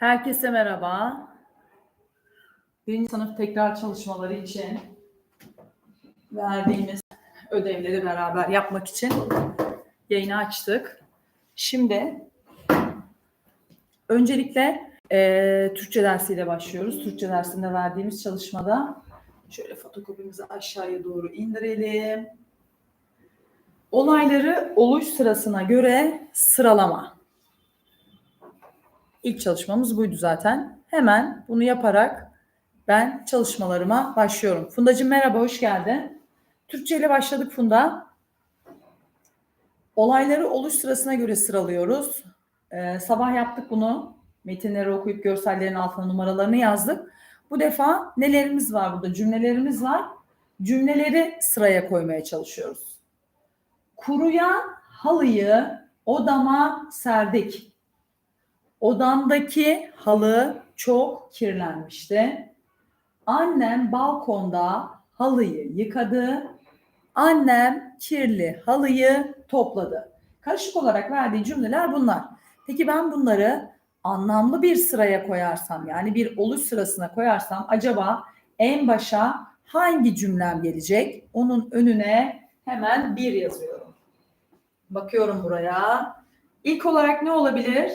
Herkese merhaba. Birinci sınıf tekrar çalışmaları için verdiğimiz ödevleri beraber yapmak için yayını açtık. Şimdi öncelikle eee, Türkçe dersiyle başlıyoruz. Türkçe dersinde verdiğimiz çalışmada şöyle fotokopimizi aşağıya doğru indirelim. Olayları oluş sırasına göre sıralama. İlk çalışmamız buydu zaten. Hemen bunu yaparak ben çalışmalarıma başlıyorum. Fundacığım merhaba, hoş geldin. Türkçe ile başladık Funda. Olayları oluş sırasına göre sıralıyoruz. Ee, sabah yaptık bunu. Metinleri okuyup görsellerin altına numaralarını yazdık. Bu defa nelerimiz var burada? Cümlelerimiz var. Cümleleri sıraya koymaya çalışıyoruz. Kuruyan halıyı odama serdik. Odamdaki halı çok kirlenmişti. Annem balkonda halıyı yıkadı. Annem kirli halıyı topladı. Karışık olarak verdiği cümleler bunlar. Peki ben bunları anlamlı bir sıraya koyarsam yani bir oluş sırasına koyarsam acaba en başa hangi cümlem gelecek? Onun önüne hemen bir yazıyorum. Bakıyorum buraya. İlk olarak ne olabilir?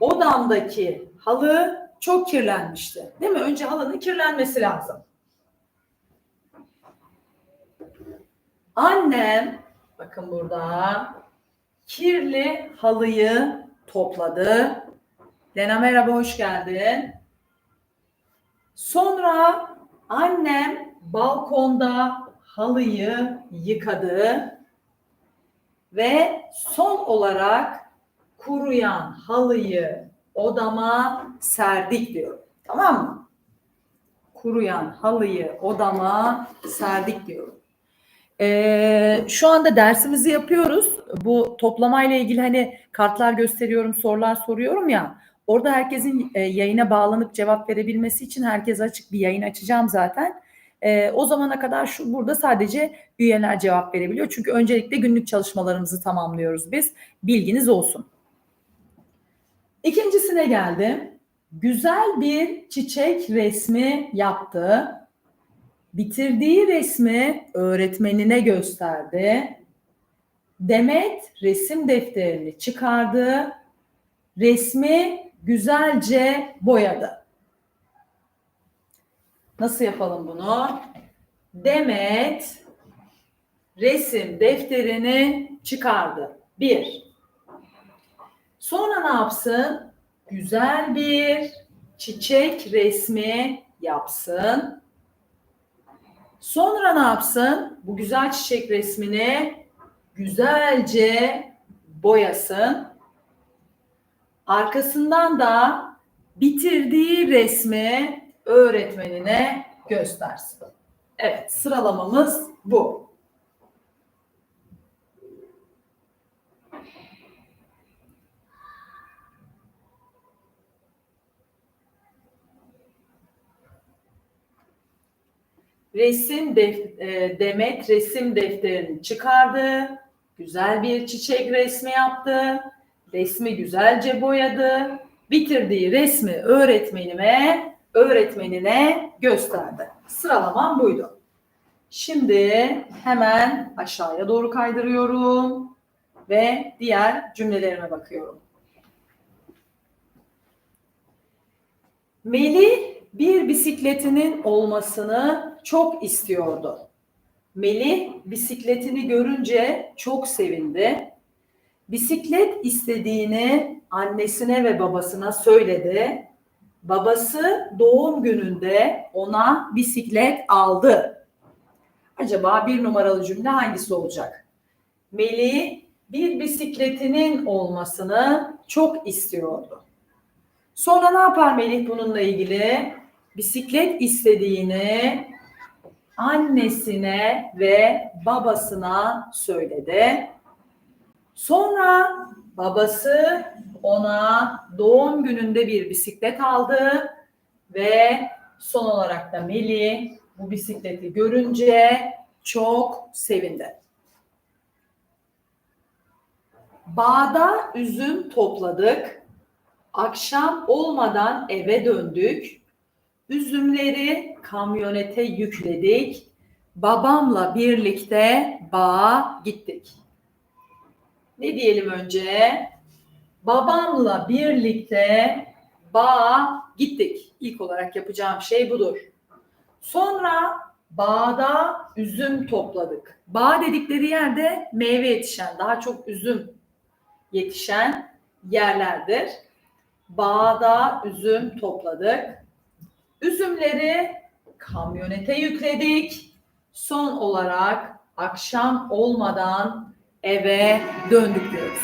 Odamdaki halı çok kirlenmişti. Değil mi? Önce halının kirlenmesi lazım. Annem bakın burada kirli halıyı topladı. Lena merhaba hoş geldin. Sonra annem balkonda halıyı yıkadı ve son olarak kuruyan halıyı odama serdik diyorum. Tamam mı? Kuruyan halıyı odama serdik diyorum. Ee, şu anda dersimizi yapıyoruz. Bu toplamayla ilgili hani kartlar gösteriyorum, sorular soruyorum ya. Orada herkesin e, yayına bağlanıp cevap verebilmesi için herkes açık bir yayın açacağım zaten. E, o zamana kadar şu burada sadece üyeler cevap verebiliyor. Çünkü öncelikle günlük çalışmalarımızı tamamlıyoruz biz. Bilginiz olsun. İkincisine geldim. Güzel bir çiçek resmi yaptı. Bitirdiği resmi öğretmenine gösterdi. Demet resim defterini çıkardı. Resmi güzelce boyadı. Nasıl yapalım bunu? Demet resim defterini çıkardı. Bir. Sonra ne yapsın? Güzel bir çiçek resmi yapsın. Sonra ne yapsın? Bu güzel çiçek resmini güzelce boyasın. Arkasından da bitirdiği resmi öğretmenine göstersin. Evet, sıralamamız bu. Resim def- e, Demet resim defterini çıkardı. Güzel bir çiçek resmi yaptı. Resmi güzelce boyadı. Bitirdiği resmi öğretmenime, öğretmenine gösterdi. Sıralamam buydu. Şimdi hemen aşağıya doğru kaydırıyorum ve diğer cümlelerime bakıyorum. Melih bir bisikletinin olmasını çok istiyordu. Melih bisikletini görünce çok sevindi. Bisiklet istediğini annesine ve babasına söyledi. Babası doğum gününde ona bisiklet aldı. Acaba bir numaralı cümle hangisi olacak? Melih bir bisikletinin olmasını çok istiyordu. Sonra ne yapar Melih bununla ilgili? Bisiklet istediğini annesine ve babasına söyledi. Sonra babası ona doğum gününde bir bisiklet aldı ve son olarak da Melih bu bisikleti görünce çok sevindi. Bağda üzüm topladık Akşam olmadan eve döndük. Üzümleri kamyonete yükledik. Babamla birlikte bağa gittik. Ne diyelim önce? Babamla birlikte bağa gittik. İlk olarak yapacağım şey budur. Sonra bağda üzüm topladık. Bağ dedikleri yerde meyve yetişen, daha çok üzüm yetişen yerlerdir. Bağda üzüm topladık. Üzümleri kamyonete yükledik. Son olarak akşam olmadan eve döndük diyoruz.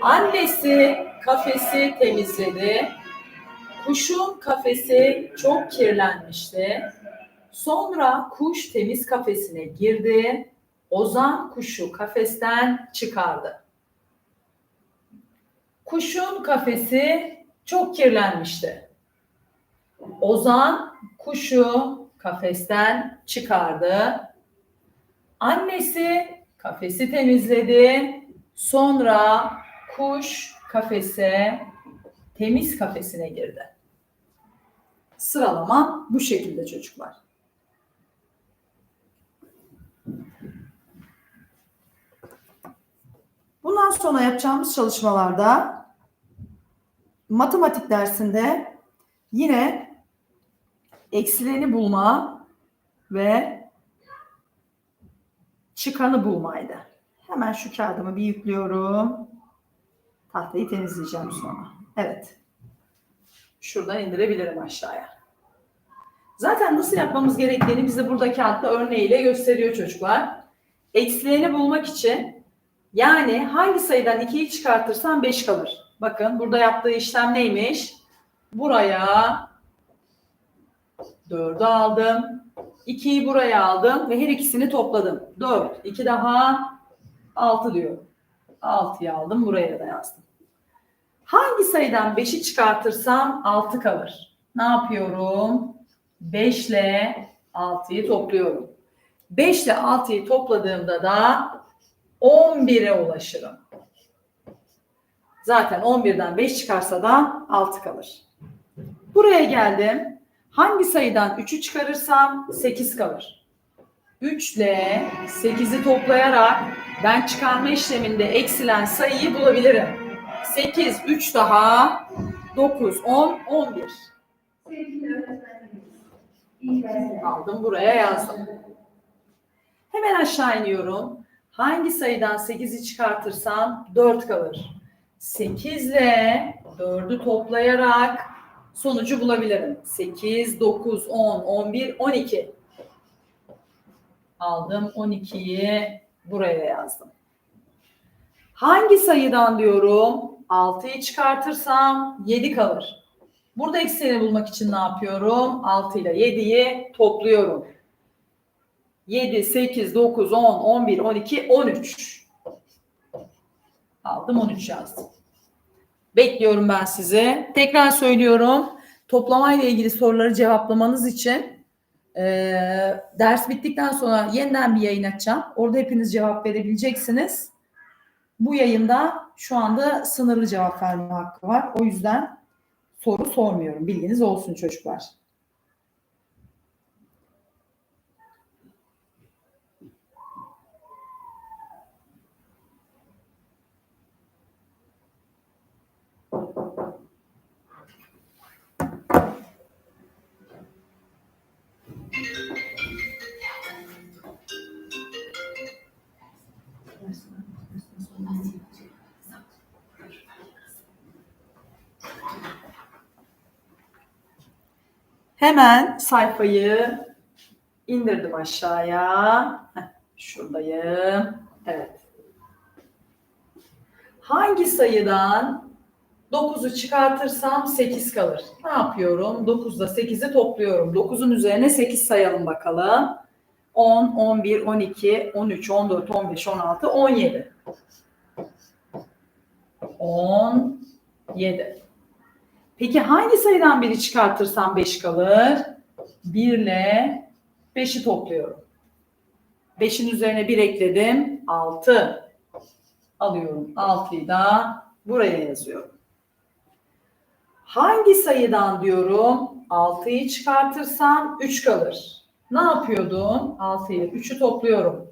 Annesi kafesi temizledi. Kuşun kafesi çok kirlenmişti. Sonra kuş temiz kafesine girdi. Ozan kuşu kafesten çıkardı. Kuşun kafesi çok kirlenmişti. Ozan kuşu kafesten çıkardı. Annesi kafesi temizledi. Sonra kuş kafese, temiz kafesine girdi. Sıralama bu şekilde çocuklar. Bundan sonra yapacağımız çalışmalarda matematik dersinde yine eksileni bulma ve çıkanı bulmaydı. Hemen şu kağıdımı bir yüklüyorum. Tahtayı temizleyeceğim sonra. Evet. Şuradan indirebilirim aşağıya. Zaten nasıl yapmamız gerektiğini bize burada kağıtta örneğiyle gösteriyor çocuklar. Eksileni bulmak için yani hangi sayıdan 2'yi çıkartırsam 5 kalır. Bakın burada yaptığı işlem neymiş? Buraya 4'ü aldım. 2'yi buraya aldım ve her ikisini topladım. 4, 2 daha 6 diyor. 6'yı aldım buraya da yazdım. Hangi sayıdan 5'i çıkartırsam 6 kalır. Ne yapıyorum? 5 ile 6'yı topluyorum. 5 ile 6'yı topladığımda da 11'e ulaşırım. Zaten 11'den 5 çıkarsa da 6 kalır. Buraya geldim. Hangi sayıdan 3'ü çıkarırsam 8 kalır. 3 ile 8'i toplayarak ben çıkarma işleminde eksilen sayıyı bulabilirim. 8, 3 daha 9, 10, 11. Aldım buraya yazdım. Hemen aşağı iniyorum. Hangi sayıdan 8'i çıkartırsam 4 kalır. 8 ile 4'ü toplayarak sonucu bulabilirim. 8, 9, 10, 11, 12. Aldım 12'yi buraya yazdım. Hangi sayıdan diyorum? 6'yı çıkartırsam 7 kalır. Burada eksenini bulmak için ne yapıyorum? 6 ile 7'yi topluyorum. 7, 8, 9, 10, 11, 12, 13. Aldım 13 yazdım. Bekliyorum ben sizi. Tekrar söylüyorum. Toplamayla ilgili soruları cevaplamanız için e, ders bittikten sonra yeniden bir yayın açacağım. Orada hepiniz cevap verebileceksiniz. Bu yayında şu anda sınırlı cevap verme hakkı var. O yüzden soru sormuyorum. Bilginiz olsun çocuklar. Hemen sayfayı indirdim aşağıya. Şuradayım. Evet. Hangi sayıdan 9'u çıkartırsam 8 kalır. Ne yapıyorum? 9 ile 8'i topluyorum. 9'un üzerine 8 sayalım bakalım. 10, 11, 12, 13, 14, 15, 16, 17. 17. Peki hangi sayıdan biri çıkartırsam 5 kalır? 1 ile 5'i topluyorum. 5'in üzerine 1 ekledim. 6. alıyorum. 6'yı da buraya yazıyorum. Hangi sayıdan diyorum 6'yı çıkartırsam 3 kalır. Ne yapıyordum? 6 ile 3'ü topluyorum.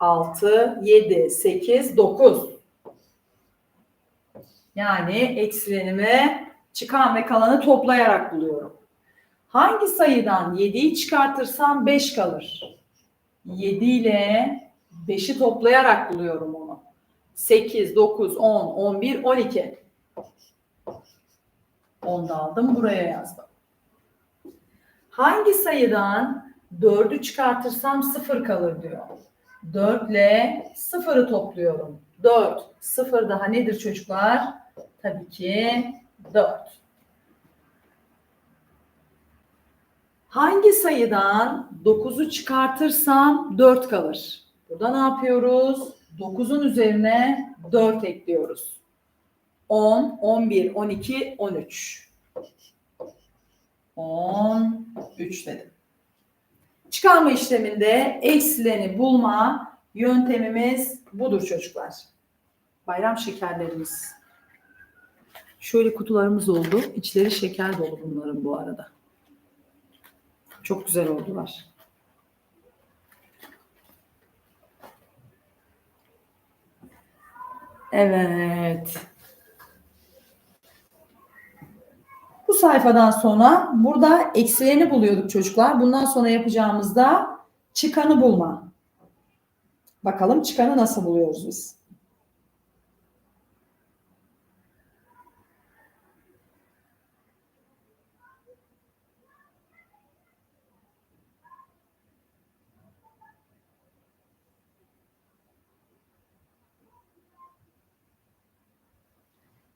6, 7, 8, 9. Yani eksilenimi çıkan ve kalanı toplayarak buluyorum. Hangi sayıdan 7'yi çıkartırsam 5 kalır. 7 ile 5'i toplayarak buluyorum onu. 8, 9, 10, 11, 12. 10 da aldım buraya yazdım. Hangi sayıdan 4'ü çıkartırsam 0 kalır diyor. 4 ile 0'ı topluyorum. 4. 0 daha nedir çocuklar? Tabii ki 4. Hangi sayıdan 9'u çıkartırsam 4 kalır? Burada ne yapıyoruz? 9'un üzerine 4 ekliyoruz. 10, 11, 12, 13. 13 dedim. Çıkarma işleminde eksileni bulma yöntemimiz budur çocuklar. Bayram şekerlerimiz. Şöyle kutularımız oldu. İçleri şeker dolu bunların bu arada. Çok güzel oldular. Evet. Bu sayfadan sonra burada eksileni buluyorduk çocuklar. Bundan sonra yapacağımız da çıkanı bulma. Bakalım çıkanı nasıl buluyoruz biz?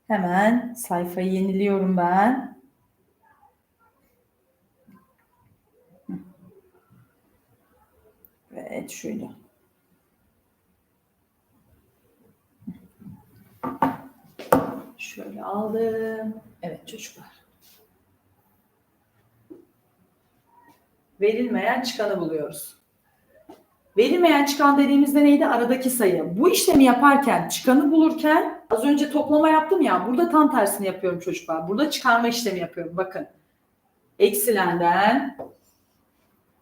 Hemen sayfayı yeniliyorum ben. Evet şöyle. Şöyle aldım. Evet çocuklar. Verilmeyen çıkanı buluyoruz. Verilmeyen çıkan dediğimizde neydi? Aradaki sayı. Bu işlemi yaparken, çıkanı bulurken az önce toplama yaptım ya. Burada tam tersini yapıyorum çocuklar. Burada çıkarma işlemi yapıyorum. Bakın. Eksilenden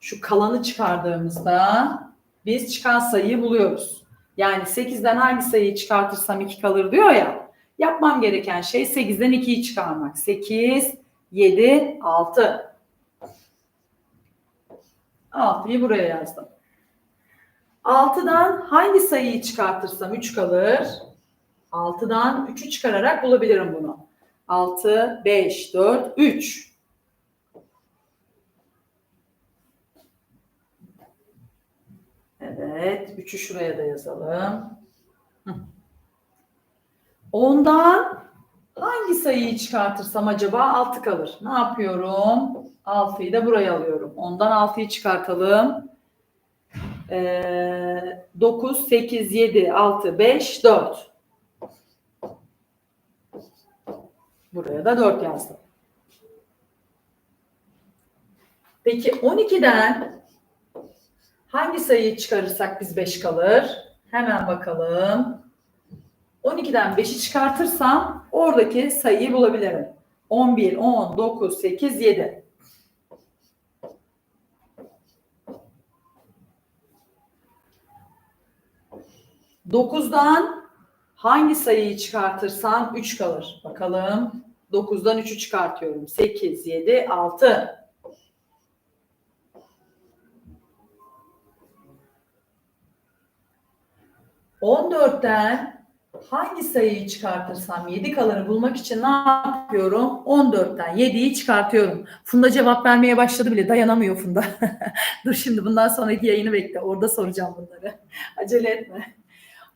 şu kalanı çıkardığımızda biz çıkan sayıyı buluyoruz. Yani 8'den hangi sayıyı çıkartırsam 2 kalır diyor ya. Yapmam gereken şey 8'den 2'yi çıkarmak. 8, 7, 6. 6'yı buraya yazdım. 6'dan hangi sayıyı çıkartırsam 3 kalır. 6'dan 3'ü çıkararak bulabilirim bunu. 6, 5, 4, 3. Evet. 3'ü şuraya da yazalım. Hı. 10'dan hangi sayıyı çıkartırsam acaba 6 kalır. Ne yapıyorum? 6'yı da buraya alıyorum. 10'dan 6'yı çıkartalım. Ee, 9, 8, 7, 6, 5, 4. Buraya da 4 yazdım. Peki 12'den hangi sayıyı çıkarırsak biz 5 kalır? Hemen bakalım. 12'den 5'i çıkartırsam oradaki sayıyı bulabilirim. 11, 10, 9, 8, 7. Dokuzdan hangi sayıyı çıkartırsam 3 kalır. Bakalım. 9'dan 3'ü çıkartıyorum. 8, 7, 6. On dörtten hangi sayıyı çıkartırsam 7 kalır bulmak için ne yapıyorum? 14'ten 7'yi çıkartıyorum. Funda cevap vermeye başladı bile dayanamıyor Funda. Dur şimdi bundan sonraki yayını bekle. Orada soracağım bunları. Acele etme.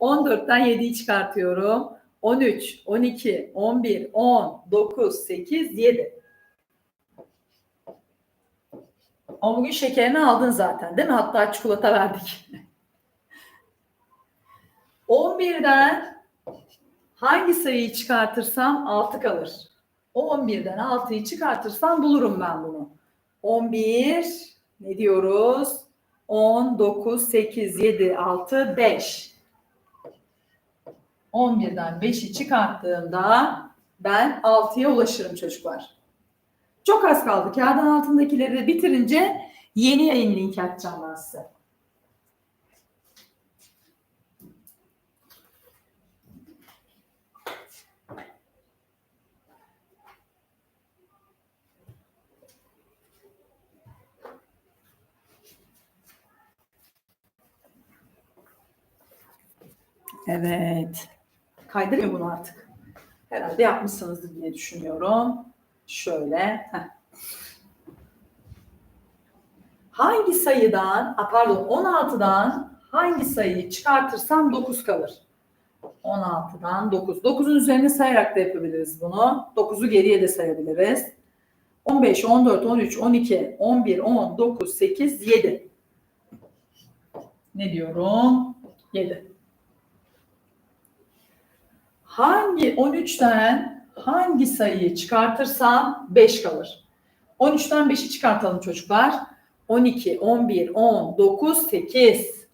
14'ten 7'yi çıkartıyorum. 13, 12, 11, 10, 9, 8, 7. Ama bugün şekerini aldın zaten değil mi? Hatta çikolata verdik. 11'den hangi sayıyı çıkartırsam 6 kalır. O 11'den 6'yı çıkartırsam bulurum ben bunu. 11 ne diyoruz? 10, 9, 8, 7, 6, 5. 11'den 5'i çıkarttığımda ben 6'ya ulaşırım çocuklar. Çok az kaldı. Kağıdın altındakileri de bitirince yeni yayın linki atacağım ben size. Evet. Kaydırmıyor bunu artık. Herhalde yapmışsınızdır diye düşünüyorum. Şöyle. heh. Hangi sayıdan, a, pardon 16'dan hangi sayıyı çıkartırsam 9 kalır? 16'dan 9. 9'un üzerine sayarak da yapabiliriz bunu. 9'u geriye de sayabiliriz. 15, 14, 13, 12, 11, 10, 9, 8, 7. Ne diyorum? 7. Hangi 13'ten hangi sayıyı çıkartırsam 5 kalır. 13'ten 5'i çıkartalım çocuklar. 12, 11, 10, 9, 8.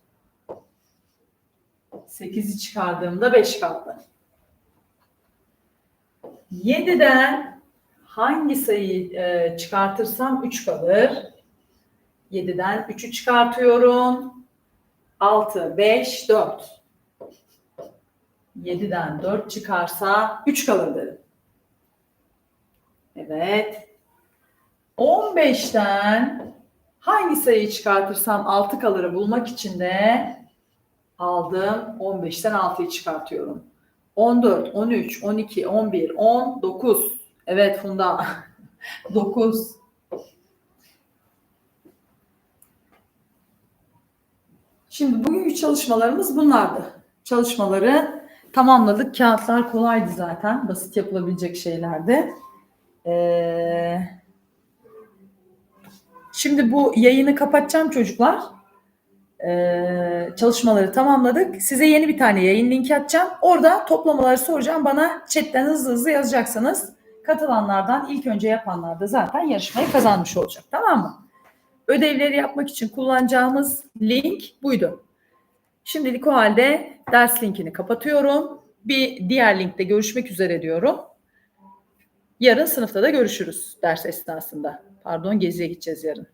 8'i çıkardığımda 5 kaldı. 7'den hangi sayıyı e, çıkartırsam 3 kalır. 7'den 3'ü çıkartıyorum. 6, 5, 4. 7'den 4 çıkarsa 3 kalır dedim. Evet. 15'ten hangi sayıyı çıkartırsam 6 kalırı bulmak için de aldım. 15'ten 6'yı çıkartıyorum. 14, 13, 12, 11, 10, 9. Evet Funda. 9. Şimdi bugünkü çalışmalarımız bunlardı. Çalışmaları tamamladık. Kağıtlar kolaydı zaten. Basit yapılabilecek şeylerdi. Ee, şimdi bu yayını kapatacağım çocuklar. Ee, çalışmaları tamamladık. Size yeni bir tane yayın linki atacağım. Orada toplamaları soracağım. Bana chatten hızlı hızlı yazacaksınız. Katılanlardan ilk önce yapanlar da zaten yarışmayı kazanmış olacak. Tamam mı? Ödevleri yapmak için kullanacağımız link buydu. Şimdilik o halde ders linkini kapatıyorum. Bir diğer linkte görüşmek üzere diyorum. Yarın sınıfta da görüşürüz ders esnasında. Pardon geziye gideceğiz yarın.